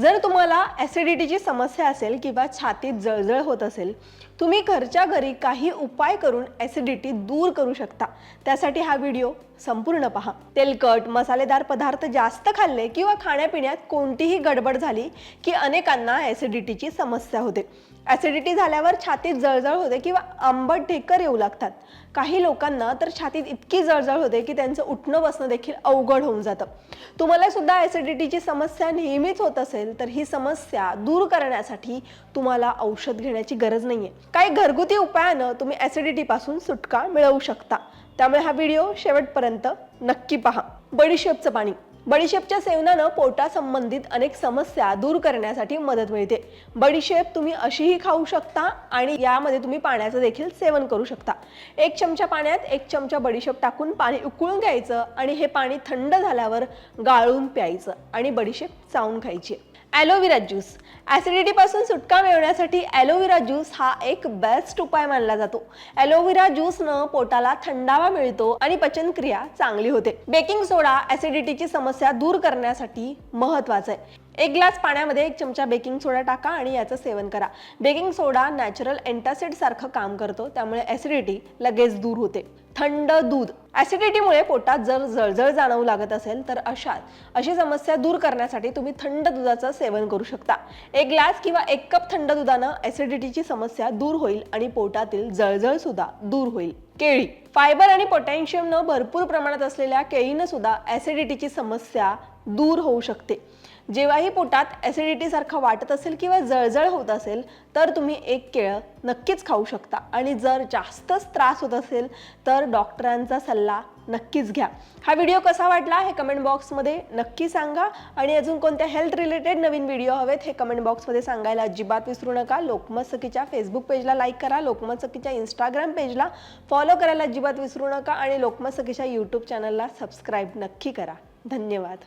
जर तुम्हाला ॲसिडिटीची समस्या असेल किंवा छातीत जळजळ होत असेल तुम्ही घरच्या घरी काही उपाय करून ॲसिडिटी दूर करू शकता. त्यासाठी हा व्हिडिओ संपूर्ण पहा. तेलकट मसालेदार पदार्थ जास्त खाल्ले किंवा खाण्यापिण्यात कोणतीही गडबड झाली की अनेकांना ॲसिडिटीची समस्या होते. ॲसिडिटी झाल्यावर छातीत जळजळ होते किंवा आंबट ढेकर येऊ लागतात. काही लोकांना तर छातीत इतकी जळजळ होते की त्यांचं उठणं बसणं देखील अवघड होऊन जातं. तुम्हाला सुद्धा ॲसिडिटीची समस्या नेहमीच होत असेल तर ही समस्या दूर करण्यासाठी तुम्हाला औषध घेण्याची गरज नाही आहे काही घरगुती उपायानं तुम्ही ॲसिडिटीपासून सुटका मिळवू शकता. त्यामुळे हा व्हिडिओ शेवटपर्यंत नक्की पहा. बडीशेपचं पाणी. बडीशेपच्या सेवनानं पोटासंबंधित अनेक समस्या दूर करण्यासाठी मदत मिळते. बडीशेप तुम्ही अशीही खाऊ शकता आणि यामध्ये तुम्ही पाण्याचं देखील सेवन करू शकता. एक चमचा पाण्यात एक चमचा बडीशेप टाकून पाणी उकळून घ्यायचं आणि हे पाणी थंड झाल्यावर गाळून प्यायचं आणि बडीशेप चावून खायची ॲलोव्हेरा ज्यूस ॲसिडिटीपासून सुटका मिळवण्यासाठी ॲलोव्हेरा ज्यूस हा एक बेस्ट उपाय मानला जातो. ॲलोव्हेरा ज्यूसनं पोटाला थंडावा मिळतो आणि पचनक्रिया चांगली होते. बेकिंग सोडा ॲसिडिटीची समस्या दूर करण्यासाठी महत्त्वाचा आहे. एक ग्लास पाण्यामध्ये एक चमचा बेकिंग सोडा टाका आणि याचं सेवन करा. बेकिंग सोडा नॅचरल अँटासिड सारखं काम करतो त्यामुळे ॲसिडिटी लगेच दूर होते. थंड दूध. ॲसिडिटीमुळे पोटात जर जळजळ जाणवू लागत असेल तर अशात अशी समस्या दूर करण्यासाठी तुम्ही थंड दुधाचं सेवन करू शकता. एक ग्लास किंवा एक कप थंड दुधानं ॲसिडिटीची समस्या दूर होईल आणि पोटातील जळजळ सुद्धा दूर होईल. केळी. फायबर आणि पोटॅशियमनं भरपूर प्रमाणात असलेल्या केळीनं सुद्धा ॲसिडिटीची समस्या दूर होऊ शकते. जेव्हाही पोटात ॲसिडिटी सारखं वाटत असेल किंवा जळजळ होत असेल तर तुम्ही एक केळं नक्कीच खाऊ शकता. आणि जर जास्तच त्रास होत असेल तर डॉक्टरांचा सल्ला सल्ला नक्कीच घ्या. हा व्हिडिओ कसा वाटला हे कमेंट बॉक्समध्ये नक्की सांगा आणि अजून कोणत्या हेल्थ रिलेटेड नवीन व्हिडिओ हवेत हे कमेंट बॉक्समध्ये सांगायला अजिबात विसरू नका. लोकमत सखीच्या फेसबुक पेजला लाईक करा लोकमत सखीच्या इंस्टाग्राम पेजला फॉलो करायला अजिबात विसरू नका आणि लोकमत सखीच्या यूट्यूब चॅनलला सबस्क्राईब नक्की करा. धन्यवाद.